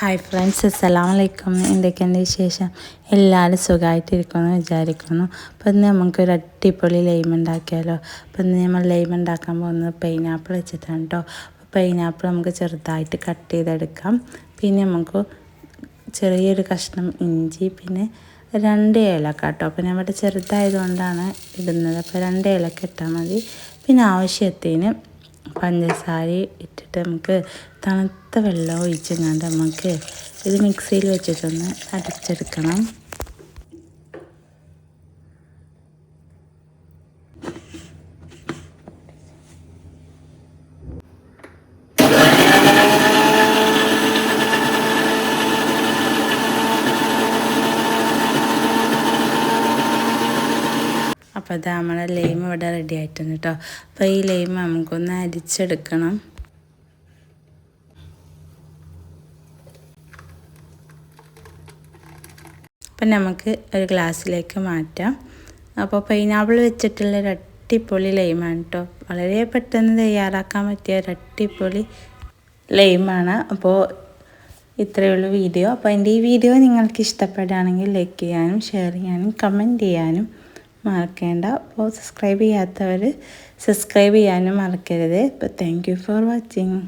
Hi friends അസ്സലാം വലൈക്കും എന്തൊക്കെയുണ്ട് വിശേഷം? എല്ലാവരും സുഖമായിട്ടിരിക്കുമെന്ന് വിചാരിക്കുന്നു. അപ്പോൾ ഇന്ന് നമുക്കൊരു അടിപൊളി ലൈം ഉണ്ടാക്കിയാലോ? അപ്പോൾ ഇന്ന് നമ്മൾ ലൈം ഉണ്ടാക്കാൻ പോകുന്നത് പൈനാപ്പിൾ വെച്ചിട്ടാണ് കേട്ടോ പൈനാപ്പിൾ നമുക്ക് ചെറുതായിട്ട് കട്ട് ചെയ്തെടുക്കാം. പിന്നെ നമുക്ക് ചെറിയൊരു കഷ്ണം ഇഞ്ചി പിന്നെ രണ്ട് ഏലക്ക കേട്ടോ അപ്പോൾ ഞാൻ ഇവിടെ ചെറുതായതുകൊണ്ടാണ് ഇടുന്നത്. അപ്പോൾ രണ്ട് ഏലക്ക ഇട്ടാൽ മതി. പിന്നെ ആവശ്യത്തിന് പഞ്ചസാര ഇട്ടിട്ട് നമുക്ക് തണുത്ത വെള്ളം ഒഴിച്ചെങ്ങാണ്ട് നമുക്ക് ഇത് മിക്സിയിൽ വെച്ചിട്ടൊന്ന് അടിച്ചെടുക്കണം അപ്പോൾ അത് നമ്മളെ ലൈം ഇവിടെ റെഡി ആയിട്ടുണ്ട് കേട്ടോ അപ്പോൾ ഈ ലൈം നമുക്കൊന്ന് അരിച്ചെടുക്കണം. അപ്പം നമുക്ക് ഒരു ഗ്ലാസ്സിലേക്ക് മാറ്റാം. അപ്പോൾ പൈനാപ്പിൾ വെച്ചിട്ടുള്ള ഒരു അട്ടിപ്പൊളി ലൈമാണ് കേട്ടോ വളരെ പെട്ടെന്ന് തയ്യാറാക്കാൻ പറ്റിയ ഒരു അട്ടിപ്പൊളി ലൈമാണ് അപ്പോൾ ഇത്രയേ ഉള്ളൂ വീഡിയോ അപ്പോൾ എന്റെ ഈ വീഡിയോ നിങ്ങൾക്ക് ഇഷ്ടപ്പെടുകയാണെങ്കിൽ ലൈക്ക് ചെയ്യാനും ഷെയർ ചെയ്യാനും കമന്റ് ചെയ്യാനും മറക്കേണ്ട. അപ്പോൾ സബ്സ്ക്രൈബ് ചെയ്യാത്തവർ സബ്സ്ക്രൈബ് ചെയ്യാനും മറക്കരുത്. അപ്പോൾ താങ്ക് ഫോർ വാച്ചിങ്